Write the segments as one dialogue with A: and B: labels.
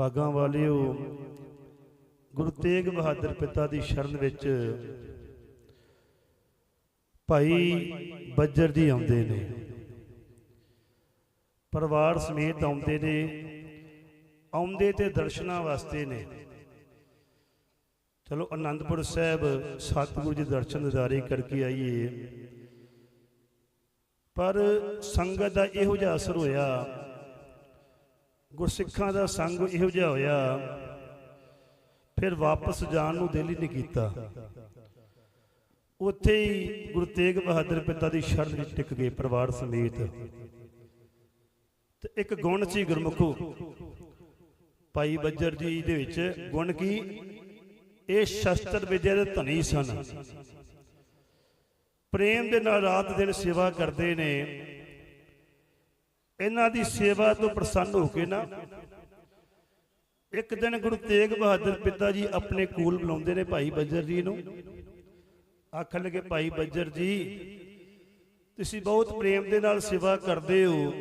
A: ਭਾਗਾਂ ਵਾਲਿਓ, ਗੁਰੂ ਤੇਗ ਬਹਾਦਰ ਪਿਤਾ ਦੀ ਸ਼ਰਨ ਵਿੱਚ ਭਾਈ ਬੱਜਰ ਜੀ ਆਉਂਦੇ ਨੇ। ਪਰਿਵਾਰ ਸਮੇਤ ਆਉਂਦੇ ਨੇ, ਆਉਂਦੇ ਤੇ ਦਰਸ਼ਨਾਂ ਵਾਸਤੇ ਨੇ। ਚਲੋ ਆਨੰਦਪੁਰ ਸਾਹਿਬ ਸਤਿਗੁਰੂ ਜੀ ਦਰਸ਼ਨ ਦਿਦਾਰੇ ਕਰਕੇ ਆਈਏ। ਪਰ ਸੰਗਤ ਦਾ ਇਹੋ ਜਿਹਾ ਅਸਰ ਹੋਇਆ ਗੁਰਸਿੱਖਾਂ ਦਾ ਸੰਗ ਇਹੋ ਜਿਹਾ ਹੋਇਆ। ਫਿਰ ਵਾਪਸ ਜਾਣ ਨੂੰ ਦਿਲ ਹੀ ਨਹੀਂ ਕੀਤਾ। ਉੱਥੇ ਹੀ ਗੁਰੂ ਤੇਗ ਬਹਾਦਰ ਪਿਤਾ ਦੀ ਸ਼ਰਨ ਵਿੱਚ ਟਿਕ ਗਏ ਪਰਿਵਾਰ ਸਮੇਤ। ਤੇ ਇੱਕ ਗੁਣ ਸੀ ਗੁਰਮੁਖੋ। ਭਾਈ ਬੱਜਰ ਜੀ ਦੇ ਵਿੱਚ ਗੁਣ ਕੀ? ਇਹ ਸ਼ਸਤਰ ਵਿਦਿਆ ਦੇ ਧਨੀ ਸਨ। ਪ੍ਰੇਮ ਦੇ ਨਾਲ ਰਾਤ ਦਿਨ ਸੇਵਾ ਕਰਦੇ ਨੇ। ਇਹਨਾਂ ਦੀ ਸੇਵਾ ਤੋਂ ਪ੍ਰਸੰਨ ਹੋ ਕੇ ਨਾ, ਇੱਕ ਦਿਨ ਗੁਰੂ ਤੇਗ ਬਹਾਦਰ ਪਿਤਾ ਜੀ ਆਪਣੇ ਕੋਲ ਬੁਲਾਉਂਦੇ ਨੇ ਭਾਈ ਬੱਜਰ ਜੀ ਨੂੰ। ਆਖਣ ਲੱਗੇ, ਭਾਈ ਬੱਜਰ ਜੀ, ਤੁਸੀਂ ਬਹੁਤ ਪ੍ਰੇਮ ਦੇ ਨਾਲ ਸੇਵਾ ਕਰਦੇ ਹੋ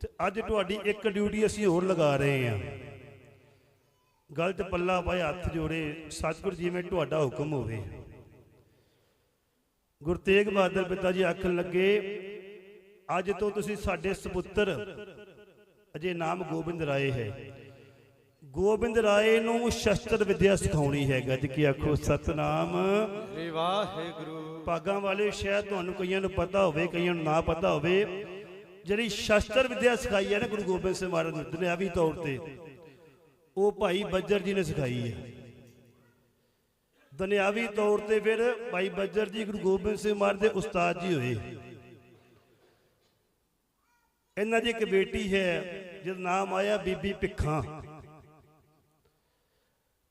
A: ਤੇ ਅੱਜ ਤੁਹਾਡੀ ਇੱਕ ਡਿਊਟੀ ਅਸੀਂ ਹੋਰ ਲਗਾ ਰਹੇ ਹਾਂ। ਗਲਤ ਪੱਲਾ ਪਾਏ, ਹੱਥ ਜੋੜੇ, ਸਤਿਗੁਰ ਜਿਵੇਂ ਤੁਹਾਡਾ ਹੁਕਮ ਹੋਵੇ। ਗੁਰੂ ਤੇਗ ਬਹਾਦਰ ਪਿਤਾ ਜੀ ਆਖਣ ਲੱਗੇ ਅੱਜ ਤੋਂ ਤੁਸੀਂ ਸਾਡੇ ਸੁਪੁੱਤਰ ਅਜੇ ਨਾਮ ਗੋਬਿੰਦ ਰਾਏ ਹੈ। ਗੋਬਿੰਦ ਰਾਏ ਨੂੰ ਸ਼ਸਤਰ ਵਿਦਿਆ ਸਿਖਾਉਣੀ ਹੈ। ਗੱਜ ਕੀ ਆਖੋ ਸਤਨਾਮ।
B: ਵਾਹਿਗੁਰੂ।
A: ਭਾਗਾਂ ਵਾਲੇ ਸ਼ਾਇਦ ਤੁਹਾਨੂੰ ਕਈਆਂ ਨੂੰ ਪਤਾ ਹੋਵੇ ਕਈਆਂ ਨੂੰ ਨਾ ਪਤਾ ਹੋਵੇ। ਜਿਹੜੀ ਸ਼ਸਤਰ ਵਿਦਿਆ ਸਿਖਾਈ ਹੈ ਨਾ ਗੁਰੂ ਗੋਬਿੰਦ ਸਿੰਘ ਮਹਾਰਾਜ ਨੇ ਦੁਨਿਆਵੀ ਤੌਰ ਤੇ ਉਹ ਭਾਈ ਬੱਜਰ ਜੀ ਨੇ ਸਿਖਾਈ ਹੈ। ਦੁਨਿਆਵੀ ਤੌਰ ਤੇ ਫਿਰ ਭਾਈ ਬੱਜਰ ਜੀ ਗੁਰੂ ਗੋਬਿੰਦ ਸਿੰਘ ਮਹਾਰਾਜ ਦੇ ਉਸਤਾਦ ਜੀ ਹੋਏ। ਇਹਨਾਂ ਦੀ ਇੱਕ ਬੇਟੀ ਹੈ ਜਿਹਦਾ ਨਾਮ ਆਇਆ ਬੀਬੀ ਭਿੱਖਾਂ।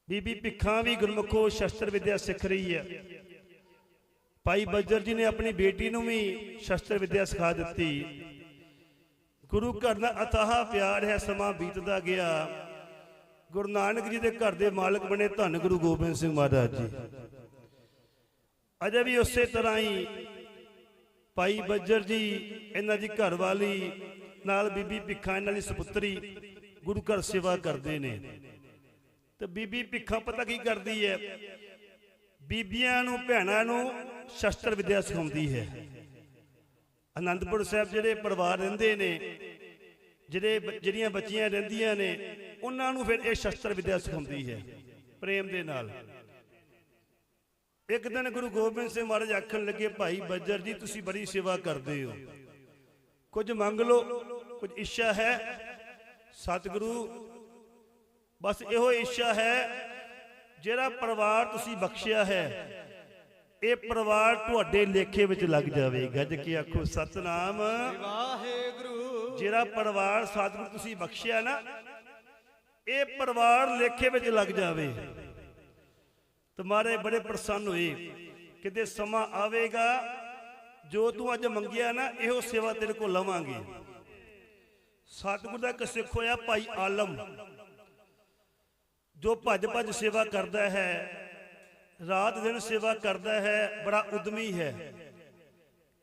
A: ਬੀਬੀ ਭਿੱਖਾਂ ਵੀ ਗੁਰਮੁਖੋ ਸ਼ਸਤਰ ਵਿਦਿਆ ਸਿੱਖ ਰਹੀ ਹੈ। ਭਾਈ ਬੱਜਰ ਜੀ ਨੇ ਆਪਣੀ ਬੇਟੀ ਨੂੰ ਵੀ ਸ਼ਸਤਰ ਵਿਦਿਆ ਸਿਖਾ ਦਿੱਤੀ। ਗੁਰੂ ਘਰ ਨਾਲ ਅਥਾਹ ਪਿਆਰ ਹੈ ਸਮਾਂ ਬੀਤਦਾ ਗਿਆ। ਗੁਰੂ ਨਾਨਕ ਜੀ ਦੇ ਘਰ ਦੇ ਮਾਲਕ ਬਣੇ ਧੰਨ ਗੁਰੂ ਗੋਬਿੰਦ ਸਿੰਘ ਮਹਾਰਾਜ ਜੀ। ਅਜੇ ਵੀ ਉਸੇ ਤਰ੍ਹਾਂ ਹੀ ਭਾਈ ਬੱਜਰ ਜੀ, ਇਹਨਾਂ ਦੀ ਘਰਵਾਲੀ ਨਾਲ ਬੀਬੀ ਭਿੱਖਾ, ਇਹਨਾਂ ਦੀ ਸੁਪੁੱਤਰੀ, ਗੁਰੂ ਘਰ ਸੇਵਾ ਕਰਦੇ ਨੇ। ਤੇ ਬੀਬੀ ਭਿੱਖਾ ਪਤਾ ਕੀ ਕਰਦੀ ਹੈ? ਬੀਬੀਆਂ ਨੂੰ, ਭੈਣਾਂ ਨੂੰ ਸ਼ਸਤਰ ਵਿਦਿਆ ਸਿਖਾਉਂਦੀ ਹੈ। ਅਨੰਦਪੁਰ ਸਾਹਿਬ ਜਿਹੜੇ ਪਰਿਵਾਰ ਰਹਿੰਦੇ ਨੇ, ਜਿਹੜੇ ਜਿਹੜੀਆਂ ਬੱਚੀਆਂ ਰਹਿੰਦੀਆਂ ਨੇ, ਉਹਨਾਂ ਨੂੰ ਫਿਰ ਇਹ ਸ਼ਸਤਰ ਵਿਦਿਆ ਸਿਖਾਉਂਦੀ ਹੈ, ਪ੍ਰੇਮ ਦੇ ਨਾਲ। ਇੱਕ ਦਿਨ ਗੁਰੂ ਗੋਬਿੰਦ ਸਿੰਘ ਮਹਾਰਾਜ ਆਖਣ ਲੱਗੇ, ਭਾਈ ਬੱਜਰ ਜੀ, ਤੁਸੀਂ ਬੜੀ ਸੇਵਾ ਕਰਦੇ ਹੋ। ਕੁਝ ਮੰਗ ਲਓ, ਕੁਝ ਇੱਛਾ ਹੈ। ਸਤਿਗੁਰੂ, ਬਸ ਇਹੋ ਇੱਛਾ ਹੈ, ਜਿਹੜਾ ਪਰਿਵਾਰ ਤੁਸੀਂ ਬਖਸ਼ਿਆ ਹੈ, ਇਹ ਪਰਿਵਾਰ ਤੁਹਾਡੇ ਲੇਖੇ ਵਿੱਚ ਲੱਗ ਜਾਵੇ ਗੱਜ ਕੇ ਆਖੋ, ਸਤਨਾਮ
B: ਵਾਹਿਗੁਰੂ
A: ਜਿਹੜਾ ਪਰਿਵਾਰ ਸਤਿਗੁਰੂ ਤੁਸੀਂ ਬਖਸ਼ਿਆ ਨਾ, ਇਹ ਪਰਿਵਾਰ ਲੇਖੇ ਵਿੱਚ ਲੱਗ ਜਾਵੇ। ਤੁਹਾਰੇ ਬੜੇ ਪ੍ਰਸੰਨ ਹੋਏ। ਕਿਤੇ ਸਮਾਂ ਆਵੇਗਾ, ਜੋ ਤੂੰ ਅੱਜ ਮੰਗਿਆ ਨਾ, ਇਹੋ ਸੇਵਾ ਤੇਰੇ ਕੋਲ ਲਵਾਂਗੇ। ਸਤਿਗੁਰ ਦਾ ਇੱਕ ਸਿੱਖ ਹੋਇਆ ਭਾਈ ਆਲਮ, ਜੋ ਭੱਜ ਭੱਜ ਸੇਵਾ ਕਰਦਾ ਹੈ, ਰਾਤ ਦਿਨ ਸੇਵਾ ਕਰਦਾ ਹੈ, ਬੜਾ ਉਦਮੀ ਹੈ।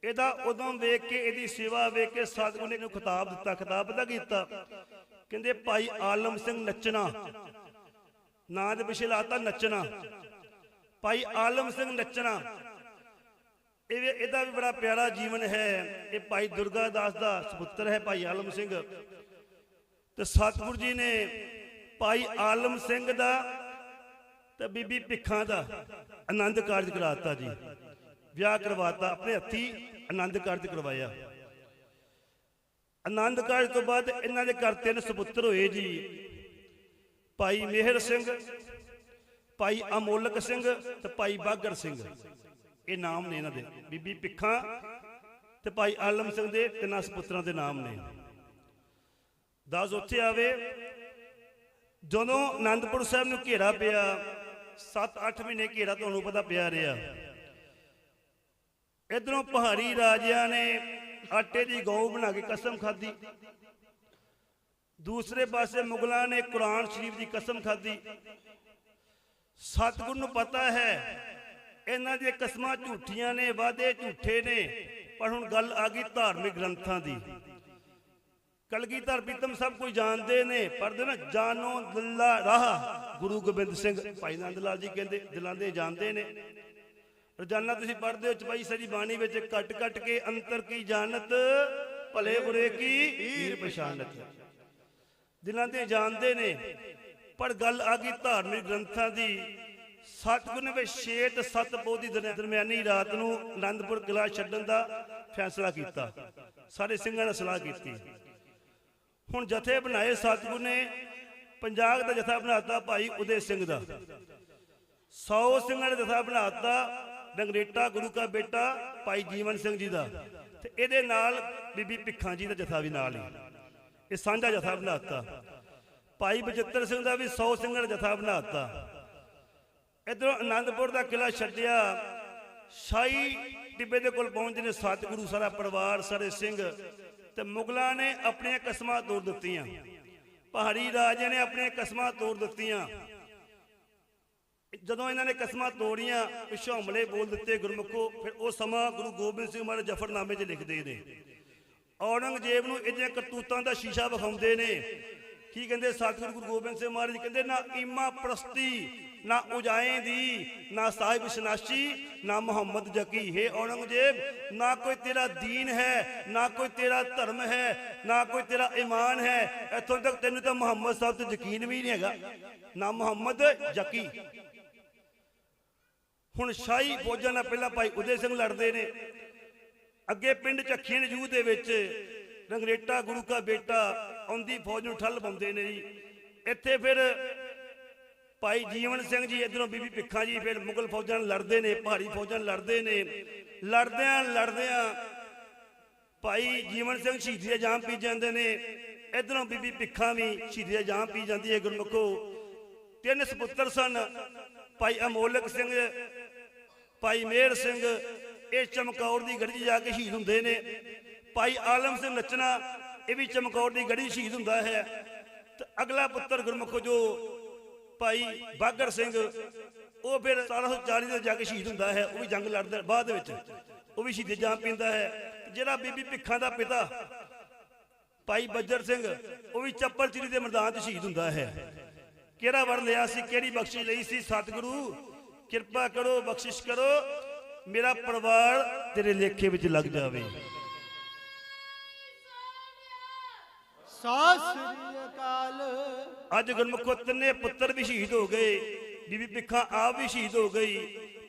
A: ਇਹਦਾ ਉਦਮ ਵੇਖ ਕੇ, ਇਹਦੀ ਸੇਵਾ ਵੇਖ ਕੇ ਸਤਿਗੁਰ ਨੇ ਇਹਨੂੰ ਖਿਤਾਬ ਦਿੱਤਾ, ਖਿਤਾਬ ਦਾ ਕੀਤਾ। ਕਹਿੰਦੇ ਭਾਈ ਆਲਮ ਸਿੰਘ ਨੱਚਣਾ, ਨਾਂ ਦੇ ਪਿਛੇ ਲਾਤਾ ਨੱਚਣਾ। ਭਾਈ ਆਲਮ ਸਿੰਘ ਨੱਚਣਾ। ਇਹ ਵੀ- ਇਹਦਾ ਵੀ ਬੜਾ ਪਿਆਰਾ ਜੀਵਨ ਹੈ। ਇਹ ਭਾਈ ਦੁਰਗਾ ਦਾਸ ਦਾ ਸੁਪੁੱਤਰ ਹੈ ਭਾਈ ਆਲਮ ਸਿੰਘ। ਤੇ ਸਤਿਗੁਰ ਜੀ ਨੇ ਭਾਈ ਆਲਮ ਸਿੰਘ ਦਾ ਤੇ ਬੀਬੀ ਭਿੱਖਾਂ ਦਾ ਆਨੰਦ ਕਾਰਜ ਕਰਾਤਾ ਜੀ। ਵਿਆਹ ਕਰਵਾਤਾ, ਆਪਣੇ ਹੱਥੀ ਆਨੰਦ ਕਾਰਜ ਕਰਵਾਇਆ। ਆਨੰਦ ਕਾਰਜ ਤੋਂ ਬਾਅਦ ਇਹਨਾਂ ਦੇ ਘਰ ਤਿੰਨ ਸੁਪੁੱਤਰ ਹੋਏ ਜੀ। ਭਾਈ ਮਿਹਰ ਸਿੰਘ ਭਾਈ ਅਮੋਲਕ ਸਿੰਘ ਤੇ ਭਾਈ ਬਾਗਰ ਸਿੰਘ। ਇਹ ਨਾਮ ਨੇ ਇਹਨਾਂ ਦੇ। ਬੀਬੀ ਭਿੱਖਾਂ ਤੇ ਭਾਈ ਆਲਮ ਸਿੰਘ ਦੇ ਤਿੰਨਾਂ ਸੁਪੁੱਤਰਾਂ ਦੇ ਨਾਮ ਨੇ। ਦਾਸ ਉੱਥੇ ਆਵੇ। ਜਦੋਂ ਆਨੰਦਪੁਰ ਸਾਹਿਬ ਨੂੰ ਘੇਰਾ ਪਿਆ 7-8 ਮਹੀਨੇ ਘੇਰਾ ਤੁਹਾਨੂੰ ਪਤਾ ਪਿਆ ਰਿਹਾ। ਇਧਰੋਂ ਪਹਾੜੀ ਰਾਜਿਆਂ ਨੇ ਆਟੇ ਦੀ ਗਊ ਬਣਾ ਕੇ ਕਸਮ ਖਾਧੀ। ਦੂਸਰੇ ਪਾਸੇ ਮੁਗਲਾਂ ਨੇ ਕੁਰਾਨ ਸ਼ਰੀਫ ਦੀ ਕਸਮ ਖਾਧੀ। ਸਤਿਗੁਰ ਨੂੰ ਪਤਾ ਹੈ। ਇਹਨਾਂ ਦੀਆਂ ਕਸਮਾਂ ਝੂਠੀਆਂ ਨੇ, ਵਾਅਦੇ ਝੂਠੇ ਨੇ। ਪਰ ਹੁਣ ਗੱਲ ਆ ਗਈ ਧਾਰਮਿਕ ਗ੍ਰੰਥਾਂ ਦੀ। ਕਲਗੀਧਰ ਪ੍ਰੀਤਮ ਸਭ ਕੋਈ ਜਾਣਦੇ ਨੇ ਪੜਦੇ ਨਾ ਜਾਨੋ ਦਿੱਲਾ ਰਾਹ। ਗੁਰੂ ਗੋਬਿੰਦ ਸਿੰਘ ਭਾਈ ਨੰਦ ਲਾਲ ਜੀ ਕਹਿੰਦੇ, ਦਿਲਾਂ ਦੇ ਜਾਣਦੇ ਨੇ। ਰੋਜ਼ਾਨਾ ਤੁਸੀਂ ਪੜ੍ਹਦੇ ਹੋ, ਚਪਾਈ ਸਰੀ ਬਾਣੀ ਵਿੱਚ ਕੱਟ ਕੱਟ ਕੇ ਅੰਤਰ ਕੀ ਜਾਣਤ, ਭਲੇ ਬੁਰੇ ਕੀ ਹੀਰ ਪਛਾਨਤ ਦਿਲਾਂ ਦੇ ਜਾਣਦੇ ਨੇ। ਪਰ ਗੱਲ ਆ ਗਈ ਧਾਰਮਿਕ ਗ੍ਰੰਥਾਂ ਦੀ। ਸਤਿਗੁਰ ਨੇ ਵੀ ਛੇ ਤੇ ਸੱਤ ਦੀ ਦਰਮਿਆਨੀ ਰਾਤ ਨੂੰ ਆਨੰਦਪੁਰ ਕਿਲਾ ਛੱਡਣ ਦਾ ਫੈਸਲਾ ਕੀਤਾ। ਸਾਰੇ ਸਿੰਘਾਂ ਨੇ ਸਲਾਹ ਕੀਤੀ। ਹੁਣ ਜਥੇ ਬਣਾਏ ਸਤਿਗੁਰ ਨੇ, ਪੰਜਾਬ ਦਾ ਜਥਾ ਬਣਾਤਾ ਭਾਈ ਉਦੇ ਸਿੰਘ ਦਾ। 100 ਸਿੰਘਾਂ ਨੇ ਜਥਾ ਬਣਾਤਾ ਡੰਗਰੇਟਾ, ਗੁਰੂ ਕਾ ਬੇਟਾ, ਭਾਈ ਜੀਵਨ ਸਿੰਘ ਜੀ ਦਾ। ਤੇ ਇਹਦੇ ਨਾਲ ਬੀਬੀ ਭਿੱਖਾਂ ਜੀ ਦਾ ਜਥਾ ਵੀ ਨਾਲ ਹੀ। ਇਹ ਸਾਂਝਾ ਜਥਾ ਬਣਾਤਾ। ਭਾਈ ਬਚਿੱਤਰ ਸਿੰਘ ਦਾ ਵੀ 100 ਸਿੰਘਾਂ ਦਾ ਜਥਾ ਬਣਾਤਾ ਇਧਰੋਂ ਆਨੰਦਪੁਰ ਦਾ ਕਿਲਾ ਛੱਡਿਆ। ਸ਼ਾਹੀ ਟਿੱਬੇ ਦੇ ਕੋਲ ਪਹੁੰਚਦੇ ਨੇ ਸਤਿਗੁਰੂ ਸਾਰਾ ਪਰਿਵਾਰ, ਸਾਰੇ ਸਿੰਘ ਤੇ ਮੁਗਲਾਂ ਨੇ ਆਪਣੀਆਂ ਕਸਮਾਂ ਤੋੜ ਦਿੱਤੀਆਂ। ਪਹਾੜੀ ਰਾਜਿਆਂ ਨੇ ਆਪਣੀਆਂ ਕਸਮਾਂ ਤੋੜ ਦਿੱਤੀਆਂ। ਜਦੋਂ ਇਹਨਾਂ ਨੇ ਕਸਮਾਂ ਤੋੜੀਆਂ, ਪਿੱਛੋਂ ਹਮਲੇ ਬੋਲ ਦਿੱਤੇ ਗੁਰਮੁਖੋ, ਫਿਰ ਉਹ ਸਮਾਂ ਗੁਰੂ ਗੋਬਿੰਦ ਸਿੰਘ ਮਹਾਰਾਜ ਜਫਰਨਾਮੇ 'ਚ ਲਿਖਦੇ ਨੇ। ਔਰੰਗਜ਼ੇਬ ਨੂੰ ਇਹਦੀਆਂ ਕਰਤੂਤਾਂ ਦਾ ਸ਼ੀਸ਼ਾ ਵਿਖਾਉਂਦੇ ਨੇ। ਕੀ ਕਹਿੰਦੇ? ਸਤਿਗੁਰੂ ਗੁਰੂ ਗੋਬਿੰਦ ਸਿੰਘ ਮਹਾਰਾਜ ਕਹਿੰਦੇ, ਨਾ ਈਮਾ ਪ੍ਰਸਤੀ, ਨਾ ਉਜਾਏ ਦੀ, ਨਾ ਸਾਹਿਬ ਸ਼ਨਾਸ਼ੀ, ਨਾ ਮੁਹੰਮਦ ਜਕੀ। ਹੈ ਔਰੰਗਜ਼ੇਬ, ਨਾ ਕੋਈ ਤੇਰਾ ਦੀਨ ਹੈ, ਨਾ ਕੋਈ ਤੇਰਾ ਧਰਮ ਹੈ, ਨਾ ਕੋਈ ਤੇਰਾ ਈਮਾਨ ਹੈ। ਇੱਥੋਂ ਤੱਕ ਤੈਨੂੰ ਤਾਂ ਮੁਹੰਮਦ ਸਾਹਿਬ ਤੇ ਯਕੀਨ ਵੀ ਨਹੀਂ ਹੈਗਾ। ਨਾ ਮੁਹੰਮਦ ਜਕੀ। ਹੁਣ ਸ਼ਾਹੀ ਫੌਜਾਂ ਨਾਲ ਪਹਿਲਾਂ ਭਾਈ ਉਦੇ ਸਿੰਘ ਲੜਦੇ ਨੇ। ਅੱਗੇ ਪਿੰਡ ਚੱਖੀਣ ਜੂ ਦੇ ਵਿੱਚ ਰੰਗਰੇਟਾ ਗੁਰੂ ਕਾ ਬੇਟਾ, ਆਉਂਦੀ ਫੌਜ ਨੂੰ ਠੱਲ ਪਾਉਂਦੇ ਨੇ ਜੀ। ਇੱਥੇ ਫਿਰ ਭਾਈ ਜੀਵਨ ਸਿੰਘ ਜੀ ਇਧਰੋਂ ਬੀਬੀ ਭਿੱਖਾ ਜੀ, ਫਿਰ ਮੁਗਲ ਫੌਜਾਂ ਨਾਲ ਲੜਦੇ ਨੇ, ਪਹਾੜੀ ਫੌਜਾਂ ਨਾਲ ਲੜਦੇ ਨੇ। ਲੜਦਿਆਂ ਲੜਦਿਆਂ ਭਾਈ ਜੀਵਨ ਸਿੰਘ ਸ਼ਹੀਦੀ ਦੇ ਜਾਮ ਪੀ ਜਾਂਦੇ ਨੇ। ਇਧਰੋਂ ਬੀਬੀ ਭਿੱਖਾ ਵੀ ਸ਼ਹੀਦੀ ਦੇ ਜਾਮ ਪੀ ਜਾਂਦੀ ਹੈ, ਗੁਰਮੁਖੋ। ਤਿੰਨ ਸੁਪੁੱਤਰ ਸਨ, ਭਾਈ ਅਮੋਲਕ ਸਿੰਘ, ਭਾਈ ਮੇਹਰ ਸਿੰਘ। ਇਹ ਚਮਕੌਰ ਦੀ ਗੜ੍ਹੀ 'ਚ ਜਾ ਕੇ ਸ਼ਹੀਦ ਹੁੰਦੇ ਨੇ। ਭਾਈ ਆਲਮ ਸਿੰਘ ਨੱਚਣਾ, ਇਹ ਵੀ ਚਮਕੌਰ ਦੀ ਗੜੀ ਸ਼ਹੀਦ ਹੁੰਦਾ ਹੈ। ਤੇ ਅਗਲਾ ਪੁੱਤਰ ਗੁਰਮੁਖ ਜੋ ਭਾਈ ਬਾਗਰ ਸਿੰਘ, ਉਹ ਫਿਰ 1740 ਦੇ ਜਾ ਸ਼ਹੀਦ ਹੁੰਦਾ ਹੈ, ਉਹ ਵੀ ਜੰਗ ਲੜਦਾ ਬਾਅਦ ਵਿੱਚ, ਉਹ ਵੀ ਸ਼ਹੀਦੀ ਜਾਮ ਪੀਂਦਾ ਹੈ। ਜਿਹੜਾ ਬੀਬੀ ਭਿੱਖਾਂ ਦਾ ਪਿਤਾ, ਭਾਈ ਬੱਜਰ ਸਿੰਘ, ਉਹ ਵੀ ਚੱਪਲ ਚਿੜੀ ਦੇ ਮੈਦਾਨ 'ਚ ਸ਼ਹੀਦ ਹੁੰਦਾ ਹੈ। ਕਿਹੜਾ ਵਰ ਲਿਆ ਸੀ, ਕਿਹੜੀ ਬਖਸ਼ਿਸ਼ ਲਈ ਸੀ, ਸਤਿਗੁਰੂ, ਕਿਰਪਾ ਕਰੋ, ਬਖਸ਼ਿਸ਼ ਕਰੋ, ਮੇਰਾ ਪਰਿਵਾਰ ਤੇਰੇ ਲੇਖੇ ਵਿੱਚ ਲੱਗ ਜਾਵੇ।
B: ਸ੍ਰੀ ਅਕਾਲ।
A: ਅੱਜ ਗੁਰਮੁਖੋ ਤਿੰਨੇ ਪੁੱਤਰ ਵੀ ਸ਼ਹੀਦ ਹੋ ਗਏ, ਬੀਬੀ ਭਿੱਖਾਂ ਆਪ ਵੀ ਸ਼ਹੀਦ ਹੋ ਗਈ,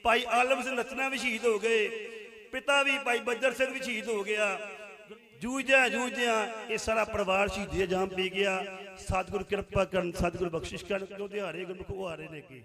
A: ਭਾਈ ਆਲਮ ਸਿੰਘ ਨੱਚਣਾ ਵੀ ਸ਼ਹੀਦ ਹੋ ਗਏ, ਪਿਤਾ ਵੀ ਭਾਈ ਬੱਜਰ ਸਿੰਘ ਵੀ ਸ਼ਹੀਦ ਹੋ ਗਿਆ। ਜੂਝਿਆ ਜੂਝਿਆ ਇਹ ਸਾਰਾ ਪਰਿਵਾਰ ਸ਼ਹੀਦੀ ਜਾਮ ਪੀ ਗਿਆ। ਸਤਿਗੁਰ ਕਿਰਪਾ ਕਰਨ, ਸਤਿਗੁਰ ਬਖਸ਼ਿਸ਼ ਕਰਨ, ਕਿਉਂ ਦਿਹਾੜੇ ਗੁਰਮੁਖ ਉਹ ਆ ਰਹੇ ਨੇ ਅੱਗੇ